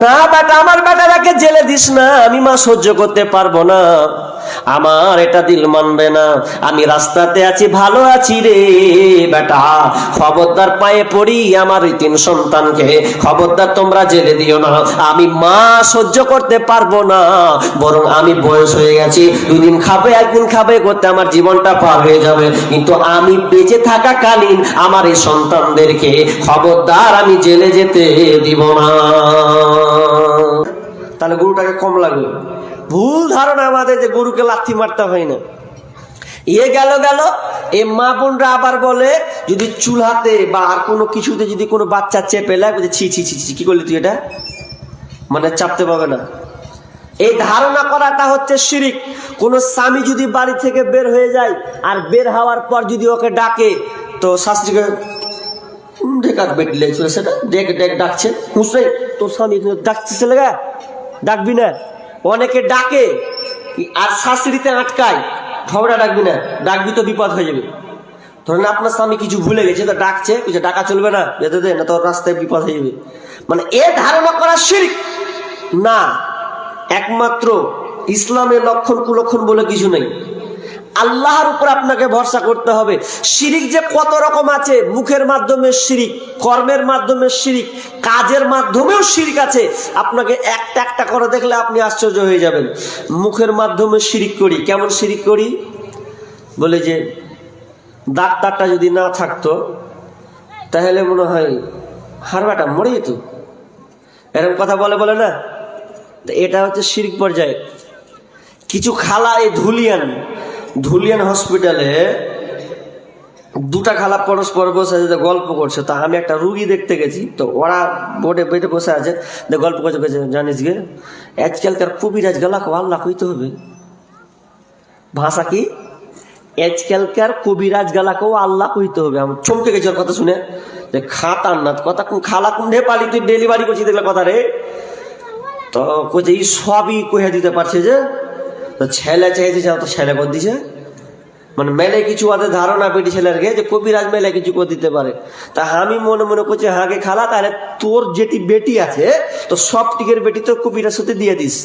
না বেটা আমার বেটাটাকে জেলে দিস না, আমি মা সহ্য করতে পারব না। আমার এটা দিল মানবে না, আমি রাস্তাতে আছি, ভালো আছি রে বেটা। খবরদার পায়ে পড়ি আমার এই তিন সন্তানকে। খবরদার, তোমরা জেলে দিও না, আমি মা সহ্য করতে পারব না। বরং আমি বয়স হয়ে গেছি, দুদিন খাবে, একদিন খাবে করতে আমার জীবনটা পার হয়ে যাবে। কিন্তু আমি বেঁচে থাকাকালীন আমার এই সন্তানদেরকে খবরদার আমি জেলে যেতে দিব না। তাহলে গরুটাকে কম লাগবে ভুল ধারণা আমাদের যে গরুকে লাথি মারতে হয় না। ইয়ে গেল গেল, এ মা বোনরা আবার বলে, যদি চুলাতে বা আর কোনো কিছুতে যদি কোনো বাচ্চা চেপে লাগে ছি ছি ছি ছি, কি করলি তুই এটা? মানে চাপতে পাবে না। এই ধারণা করাটা হচ্ছে শিরিক। কোন স্বামী যদি বাড়ি থেকে বের হয়ে যায়, আর বের হওয়ার পর যদি ওকে ডাকে, তো শাস্ত্রীকে ডেকার সেটা ডেক ডেক ডাকছে। তোর স্বামী ডাকছে ছেলে গা ডাকবি না। অনেকে ডাকে, আর শাস্ত্রীতে আটকায়। ঝগড়া ডাকবি না, ডাকবি তো বিপদ হয়ে যাবে। ধরেন আপনার স্বামী কিছু ভুলে গেছে, তো ডাকছে কিছু ডাকা চলবে না, যেতে দে না তোর রাস্তায় বিপদ হয়ে যাবে। মানে এ ধারণা করা শিরিক। না, একমাত্র ইসলামের লক্ষণ কুলক্ষণ বলে কিছু নেই। আল্লাহর উপর আপনাকে ভরসা করতে হবে। শিরিক যে কত রকম আছে, মুখের মাধ্যমে শিরিক, কর্মের মাধ্যমে শিরিক, কাজের মাধ্যমেও শিরিক আছে। আপনাকে একটা একটা করে দেখলে আপনি আশ্চর্য হয়ে যাবেন। মুখের মাধ্যমে শিরিক করি, কেমন শিরিক করি? বলে যে, ডাক্তারটা যদি না থাকতো, তাহলে মনে হয় হারবাটা মরে যেত। এরকম কথা বলে বলে না? এটা হচ্ছে শিরিক পর্যায়ে। কিছু খালা এই ধুলিয়ান ধুলিয়ান হসপিটালে দুটা খালা পরস্পর বসে আছে গল্প করছে। তা আমি একটা রুগী দেখতে গেছি তো ওরা বোর্ডে বেটে বসে আছে গল্প করছে বলছে, জানিস গে আজকালকার কবিরাজ গেলা আল্লাহ কইতে হবে। ভাষা কি? আজকালকার কবিরাজ গালাকেও আল্লাহ কইতে হবে। আমি চমকে গেছি কথা শুনে। যে খাতার না কথা খালা কোন নেপালি তুই ডেলিভারি করছিস দেখলে কথা রে? তো কইছে এই সবই কহে দিতে পারছে যে তো ছেলে চাইছে যাও তো ছেলে করে দিছে মানে মেলে কিছু ওদের ধারণা পেটি ছেলেরকে যে কবিরাজ মেলে কিছু করে দিতে পারে। তা আমি মনে মনে করছি, হাঁকে খালা, তাহলে তোর যেটি বেটি আছে, তো সব টিকের বেটি তোর কবিরাজ সাথে দিয়ে দিস।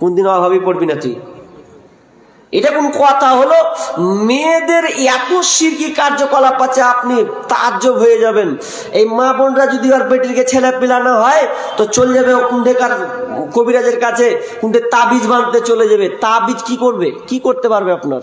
কোনদিন অভাবই পড়বি না তুই। এটা কোন কথা হলো, মেয়েদের এত সিরকি কার্যকলাপ আছে, আপনি তাজ্জব হয়ে যাবেন। এই মা বোনরা যদি আর বেটিকে ছেলে পিলানো হয়, তো চলে যাবে কুণ্ডেকার কবিরাজের কাছে, কুণ্ডে তাবিজ বাঁধতে চলে যাবে। তাবিজ কি করবে? কি করতে পারবে আপনার?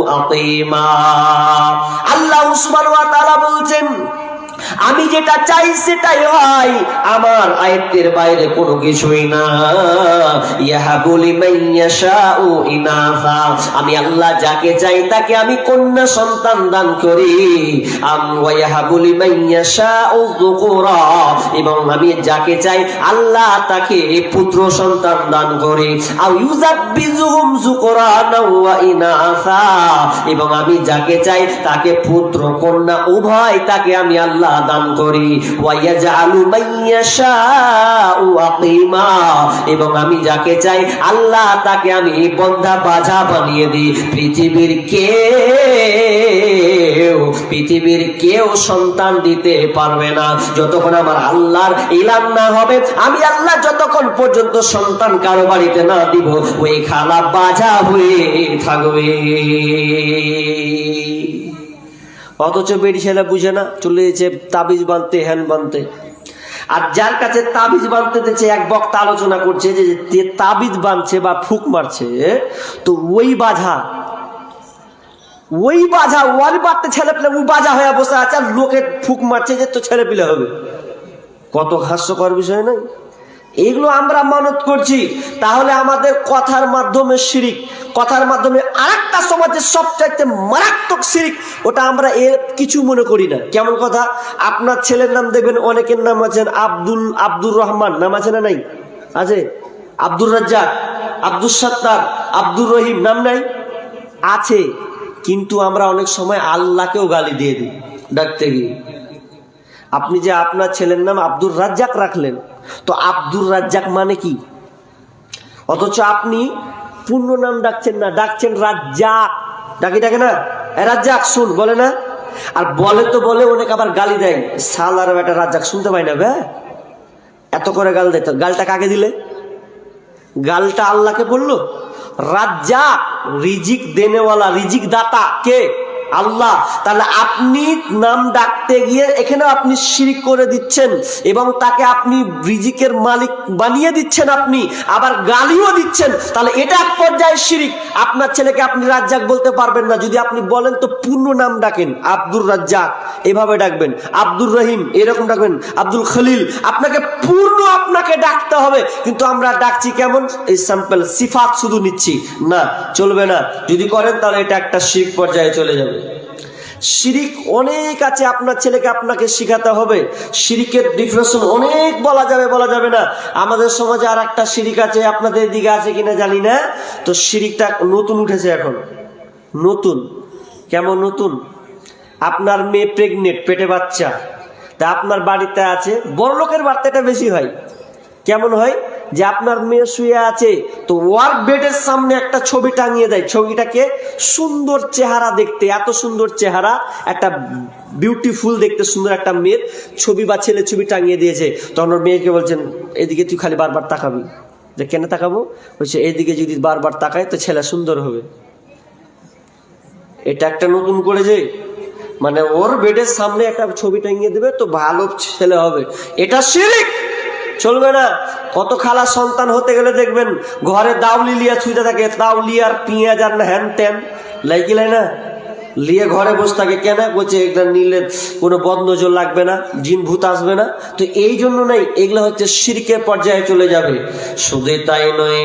أقيما الله سبحانه وتعالى বলছেন আমি যেটা চাই সেটাই হয়। আমার আয়ত্তের বাইরে কোনো কিছুই না। ইহা বলি মাইয়াশাউ ইনাফা। আমি আল্লাহ যাকে চাই তাকে আমি কন্যা সন্তান দান করি। আম ওয়াইহা বলি মাইয়াশাউ যুকুরা। এবং আমি যাকে চাই আল্লাহ তাকে পুত্র সন্তান দান করি। আও ইউজাব্বিজুহুম যুকুরানা ওয়া ইনাফা। এবং আমি যাকে চাই তাকে পুত্র, কন্যা, উভয় তাকে আমি আল্লাহ দান করি। এবং আমি যাকে চাই, আল্লাহ তাকে আমি বন্ধা বাজা বানিয়ে দিই। পৃথিবীর কেউ পৃথিবীর কেউ সন্তান দিতে পারবে না। যতক্ষণ আমার আল্লাহর ইলাম না হবে, আমি আল্লাহ যতক্ষণ পর্যন্ত সন্তান কারও বাড়িতে না দিব, ওই খালা বাজা হয়ে থাকবে। অথচ বেটি ছেলে বুঝে না, চলে যেছে তাবিজ বানতে হ্যান বানতে। আর যার কাছে তাবিজ বানতে দিচ্ছে এক বক্তা আলোচনা করছে যে তাবিজ বানছে বা ফুক মারছে, তো ওই বাধা ওই বাধা, ওয়ার বাড়তে ছেলে পেলে ওই বাজা হয়ে বসে আছে আর লোকে ফুক মারছে যে তো ছেলে পেলে হবে। কত হাস্যকর বিষয় নয় এইগুলো আমরা মানত করছি। তাহলে আমাদের কথার মাধ্যমে শিরিক, কথার মাধ্যমে আরেকটা সমাজের সবচাইতে মারাত্মক শিরিক, ওটা আমরা এর কিছু মনে করি না। কেমন কথা? আপনার ছেলের নাম দেখবেন অনেকের নাম আছেন আব্দুল, আব্দুর রহমান। নাম আছে না নাই? আছে? আব্দুর রাজ্জাক আব্দুল সাত্তার, আব্দুর রহিম, নাম নাই? আছে। কিন্তু আমরা অনেক সময় আল্লাহকেও গালি দিয়ে দিই। ডাকতে গিয়ে। আপনি যে আপনার ছেলের নাম আব্দুর রাজ্জাক রাখলেন তো আব্দুর রাজ্জাক মানে কি? অথচ আপনি পূর্ণ নাম ডাকছেন না, ডাকছেন রাজ্জাক। ডাকি, ডাকে না? রাজ্জাক, শুন, বলে না? আর বলে তো বলে অনেক আবার গালি দেয়। সাল আর একটা রাজ্জাক, শুনতে পাই না এত করে গাল দেয় গালটা কাকে দিলে? গালটা আল্লাহকে বলল? রাজ্জাক, রিজিক দেনেওয়ালা রিজিক দাতা কে? আল্লাহ, তাহলে আপনি নাম ডাকতে গিয়ে এখানে আপনি শিরিক করে দিচ্ছেন এবং তাকে আপনি রিজিকের মালিক বানিয়ে দিচ্ছেন আপনি, আবার গালিও দিচ্ছেন, তাহলে এটা এক পর্যায়ে শিরিক। আপনার ছেলেকে আপনি রাজ্জাক বলতে পারবেন না, যদি আপনি বলেন তো পূর্ণ নাম ডাকেন, আব্দুর রাজ্জাক, এভাবে ডাকবেন। আব্দুর রহিম, এরকম ডাকবেন, আব্দুল খলিল, আপনাকে পূর্ণ আপনাকে ডাকতে হবে। কিন্তু আমরা ডাকছি কেমন? এই স্যাম্পল সিফাত শুধু নিচ্ছি। না, চলবে না। যদি করেন তাহলে এটা একটা শিখ পর্যায়ে চলে যাবে। শিরিক অনেক আছে, আপনার ছেলেকে আপনাকে শিখাতে হবে। শিরিকের ডিফিনেশন অনেক বলা যাবে বলা যাবে না। আমাদের সমাজে আর একটা শিরিক আছে, আপনাদের দিকে আছে কিনা জানি না। তো শিরিকটা নতুন উঠেছে এখন। নতুন। কেমন নতুন? আপনার মেয়ে প্রেগনেন্ট পেটে বাচ্চা। তা আপনার বাড়িতে আছে? বড় লোকের বার্তাটা বেশি হয়। কেমন হয়? যে আপনার মেয়ে শুয়ে আছে, তো ওয়ার বেডের সামনে একটা ছবি টাঙিয়ে দেয়। ছবিটাকে সুন্দর চেহারা দেখতে, এত সুন্দর চেহারা, একটা বিউটিফুল দেখতে সুন্দর একটা মেয়ের ছবি বা ছেলে ছবি টাঙিয়ে দিয়েছে। তখন ওর মেয়েকে বলছেন, এদিকে তুই খালি বারবার তাকাবি। যে কেন তাকাবো? বলছে, এদিকে যদি বারবার তাকায়, তো ছেলে সুন্দর হবে। এটা একটা নতুন করেছে। মানে ওর বেডের সামনে একটা ছবি টাঙিয়ে দেবে তো ভালো ছেলে হবে। এটা শিরিক! চলবে না। কত খালা সন্তান হতে গেলে দেখবেন ঘরে দাউলি লিয়া ছুঁতে থাকে। দাউলি আর পেঁয়াজ আর না হ্যান ত্যান। লাইকিলাই না? লিয়ে ঘরে বসে থাকে। কেন? বলছে এটা নিলে কোনো বদনজর লাগবে না জিন ভূত আসবে না। তো এই জন্য নাই, এগুলো হচ্ছে শিরকের পর্যায়ে চলে যাবে। শুধু তাই নয়,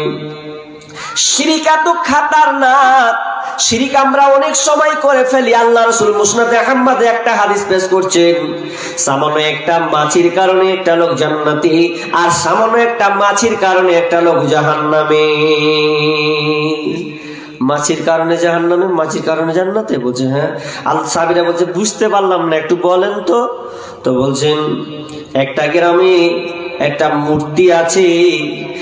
শিরিকা তো খাতার না শিরিক আমরা অনেক সময় করে ফেলি। আল্লাহ রসুল মুসনাদে আহম্মদে একটা হাদিস পেশ করছেন, সামান্য একটা মাছির কারণে একটা লোক জান্নাতি আর সামান্য একটা মাছির কারণে একটা লোক জাহান্নামে। মাছির কারণে জাহান্নামে, মাছির কারণে জান্নাতে? বলছে হ্যাঁ। আল সাবিরা বলছে, বুঝতে পারলাম না, একটু বলেন তো। তো বলছেন, একটা গ্রামে একটা মূর্তি আছে,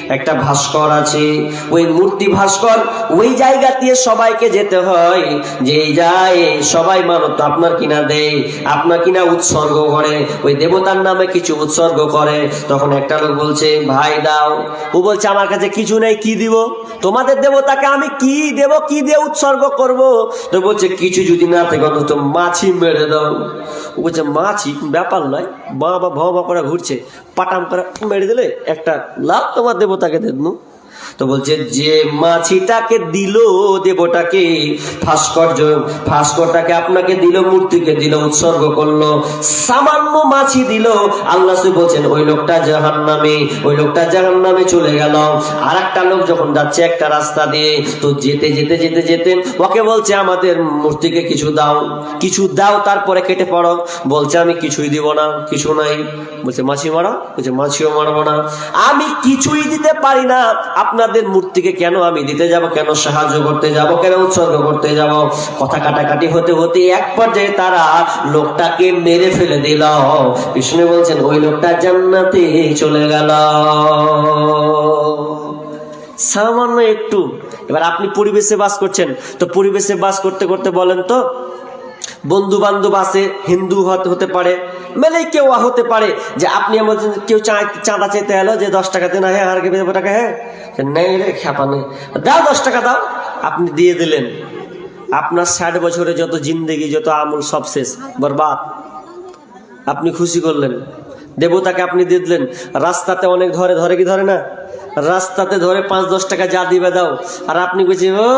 একটা ভাস্কর আছে। ওই মূর্তি ভাস্কর ওই জায়গা দিয়ে সবাইকে যেতে হয়। যে যায়, সবাই মানত, আপনার কিনা দেয় আপনার কিনা উৎসর্গ করে? ওই দেবতার নামে কিছু উৎসর্গ করে। তখন একটা লোক বলছে, ভাই দাও। ও বলছে, আমার কাছে কিছু নেই, কি দিব? তোমাদের দেবতাকে আমি কি দেব, কি দিয়ে উৎসর্গ করব? তো বলছে, কিছু যদি না থাকে, অন্তত মাছি মেরে দাও। ও বলছে মাছি ব্যাপার নয় বা বা ভাও বা করে ঘুরছে, পাটাম করে মেরে দিলে একটা লাভ তোমার দেবতাকে দেন তো বলছে, যে মাছিটাকে দিল দেবটাকে ভাস্কর্য, ভাস্করটাকে আপনাকে দিল, মূর্তিকে দিল, উৎসর্গ করল, সামান্য মাছি দিল। আল্লাহ বলছেন, ওই লোকটা জাহান নামে ওই লোকটা জাহান নামে চলে গেল। আর একটা লোক যখন যাচ্ছে একটা রাস্তা দিয়ে, তো যেতে যেতে যেতে যেতে, ওকে বলছে, আমাদের মূর্তিকে কিছু দাও কিছু দাও, তারপরে কেটে পড়ো। বলছে, আমি কিছুই দিব না, কিছু নাই। বলছে, মাছি মারো? বলছে, মাছিও মারবো না। আমি কিছুই দিতে পারি না। আপনাদের মূর্তিকে কেন আমি দিতে যাব? কেন সাহায্য করতে যাব? কেন উৎসর্গ করতে যাব? কথা কাটাকাটি হতে হতে এক পর্যায়ে তারা লোকটাকে মেরে ফেলে দিল। বিষ্ণু বলছেন, ওই লোকটা জান্নাতে চলে গেল। সামান্য একটু। এবার আপনি পরিবেশে বাস করছেন। তো পরিবেশে বাস করতে করতে বলেন তো বন্ধু বান্ধব আছে, হিন্দু হতে পারে মেলে কেউ হতে পারে, যে আপনি আমার কেউ চাঁদা চেতে এলো যে দশ টাকা দেন হ্যাঁ আর দেবো টাকা হ্যাঁ? নেই রে, খ্যাপা নেই। দাও দশ টাকা, দাও, আপনি দিয়ে দিলেন। আপনার ষাট বছরে যত জিন্দেগি, যত আমল সব শেষ, বরবাদ। আপনি খুশি করলেন। দেবতাকে আপনি দিয়ে দিলেন। রাস্তাতে অনেক ধরে ধরে কি ধরে না? রাস্তাতে ধরে পাঁচ, দশ টাকা যা দিবে দাও। আর আপনি বলছেন, ও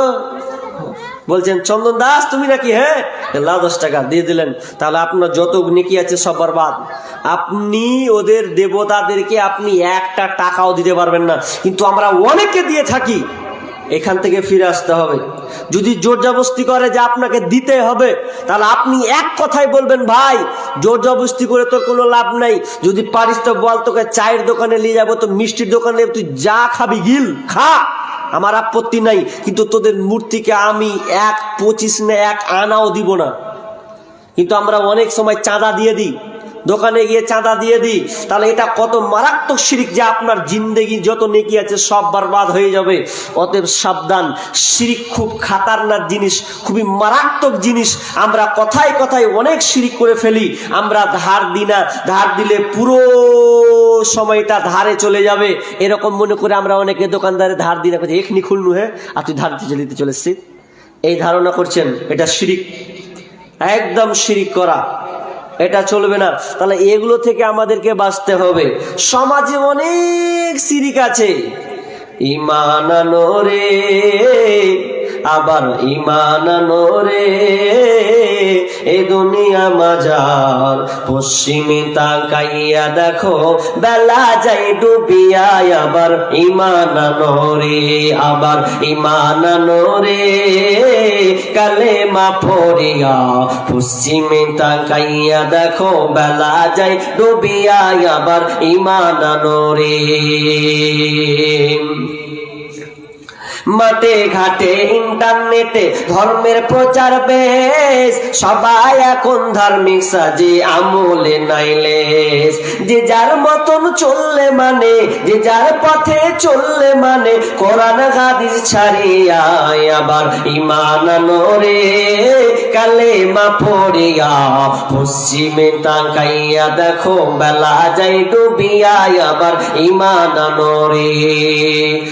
বলছেন, চন্দন দাস, তুমি নাকি হ্যাঁ? লা দশ টাকা দিয়ে দিলেন। তাহলে আপনার যত নেকি আছে সব বরবাদ। আপনি ওদের দেবতাদেরকে আপনি একটা টাকাও দিতে পারবেন না। কিন্তু আমরা অনেককে দিয়ে থাকি। এখান থেকে ফিরে আসতে হবে। যদি জোর জবস্তি করে যে আপনাকে দিতে হবে, তাহলে আপনি এক কথাই বলবেন, ভাই জোর জবস্তি করে তোর কোনো লাভ নাই। যদি পারিস তো বল, তোকে চায়ের দোকানে নিয়ে যাব তো মিষ্টির দোকানে তুই যা খাবি, গিল, খা। আমার আপত্তি নাই, কিন্তু তোদের মূর্তিকে আমি এক পঁচিশ না এক আনাও দিব না। কিন্তু আমরা অনেক সময় চাঁদা দিয়ে দিই, দোকানে গিয়ে চাঁদা দিয়ে দিই, তাহলে এটা কত মারাত্মক শিরিক যে আপনার জিন্দেগি যত নেকি আছে সব বরবাদ হয়ে যাবে। অতএব সাবধান, শিরিক খুব খাতারনাক জিনিস, খুবই মারাত্মক জিনিস। আমরা কথায় কথায় অনেক শিরিক করে ফেলি, আমরা ধার দিই না, ধার দিলে পুরো সময়টা ধারে চলে যাবে। এরকম মনে করে আমরা অনেকে দোকানদারে ধার দিই না এখনি খুলনু হ্যাঁ? আর তুই ধার দিতে দিতে চলে এসছিস। এই ধারণা করছেন, এটা শিরিক। একদম শিরিক করা। এটা চলবে না। তাহলে এগুলো থেকে আমাদেরকে বাঁচতে হবে। সমাজে অনেক সিরিক আছে। ইমানানো রে। আবার ইমানানো রে। এ দুনিয়া মাজার, পশ্চিমে তাকাইয়া দেখো, বেলা যাই ডুবিয়া আবার ইমানানো রে, আবার ইমানানো রে। কালে মা পড়িয়া পশ্চিমে তাকাইয়া দেখো, বেলা যাই ডুবিয়া আবার ইমানানো রে। মাঠে, ঘাটে, ইন্টারনেটে ধর্মের প্রচার বেশ। সবাই এখন ধার্মিক সাজে, আমলে নাইলেস যে যার মতন চললে মানে যে যার পথে চললে মানে কোরআন, হাদিস ছাড়িয়া আবার ইমান রে। কালে মা পড়িয়া পশ্চিমে তাকাইয়া দেখো, বেলা যাই ডুবিয়া আবার ইমান রে।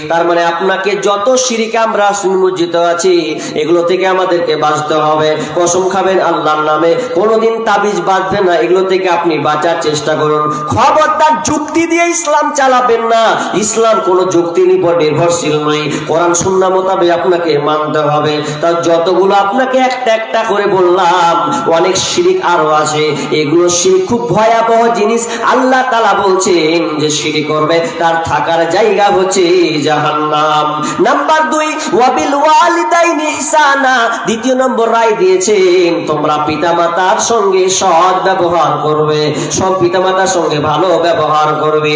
তার মানে আপনাকে যত শিরিকে আমরা সুনিমজ্জিত আছি, এগুলো থেকে আমাদেরকে বাঁচতে হবে। কসম খাবেন আল্লাহর নামে, কোনোদিন তাবিজ বাঁধবে না, এগুলো থেকে আপনি বাঁচার চেষ্টা করুন। খবরদার যুক্তি দিয়ে ইসলাম চালাবেন না। ইসলাম কোনো যুক্তির উপর নির্ভরশীল নয়। কোরআন সুন্না মোতাবেক আপনাকে মানতে হবে। তার যতগুলো আপনাকে একটা একটা করে বললাম, অনেক শিরিক আরও আছে। এগুলো শিরিক খুব ভয়াবহ জিনিস। আল্লাহ তালা বলছেন যে শিরি করবে, তার থাকার জায়গা হচ্ছে জাহান্নাম। নাম্বার দুই, ওয়াবিল ওয়ালিদাইন ইহসানা। দ্বিতীয় নম্বর রায় দিয়েছেন তোমরা পিতামাতার সঙ্গে সৎ ব্যবহার করবে, সব পিতামাতার সঙ্গে ভালো ব্যবহার করবে।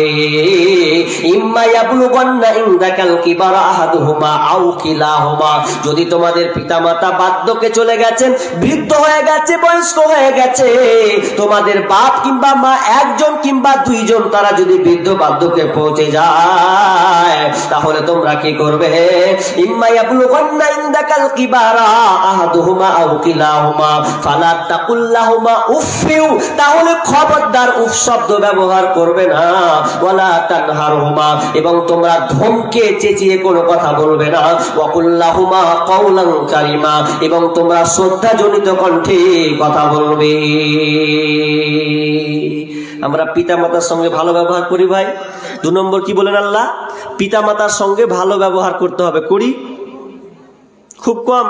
ইম্মা ইয়াবলুগান্না ইনদাকাল কিবারা আহাদুহুমা আও কিলাহুমা। যদি তোমাদের পিতামাতা বার্ধক্যে চলে গেছেন, বৃদ্ধ হয়ে গেছে, বয়স্ক হয়ে গেছে, তোমাদের বাপ কিংবা মা একজন কিংবা দুইজন, তারা যদি বৃদ্ধ বাদ্যকে পৌঁছে যায়, তাহলে তোমরা কি করবে? তাহলে খবরদার উফ শব্দ ব্যবহার করবে না। এবং তোমরা ধমকে চেঁচিয়ে কোনো কথা বলবে না। ওয়াকুল্লাহুমা কারিমা। এবং তোমরা শ্রদ্ধাজনিত কণ্ঠে কথা বলবে। আমরা পিতা মাতার সঙ্গে ভালো ব্যবহার করি ভাই। দু নম্বর কি বলেন আল্লাহ? পিতামাতার সঙ্গে ভালো ব্যবহার করতে হবে। করি? খুব কম।